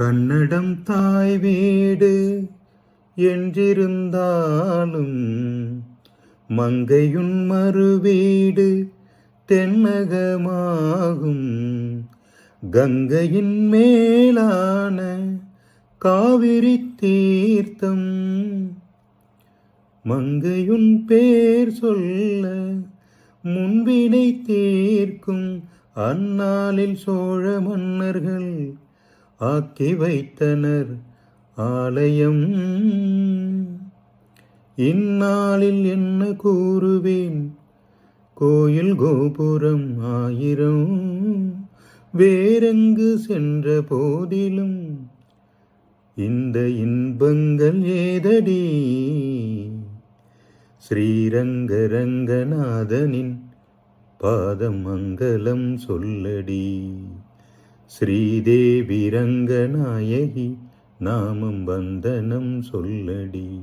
கன்னடம் தாய் வீடு என்றிருந்தாலும் மங்கையுன் மறுவீடு தென்னகமாகும். கங்கையின் மேலான காவிரி தீர்த்தம் மங்கையுன் பேர் சொல்ல முன்வினை தீர்க்கும் அந்நாளில் சோழ மன்னர்கள் ஆக்கி வைத்தனர் ஆலயம். இந்நாளில் என்ன கூறுவேன்? கோயில் கோபுரம் ஆயிரம். வேறெங்கு சென்ற போதிலும் இந்த இன்பங்கள் ஏதடி? ஸ்ரீரங்க ரங்கநாதனின் பாதமங்கலம் சொல்லடி. ஸ்ரீதேவி ரங்கநாயகி நாமம் வந்தனம் சொல்லடி.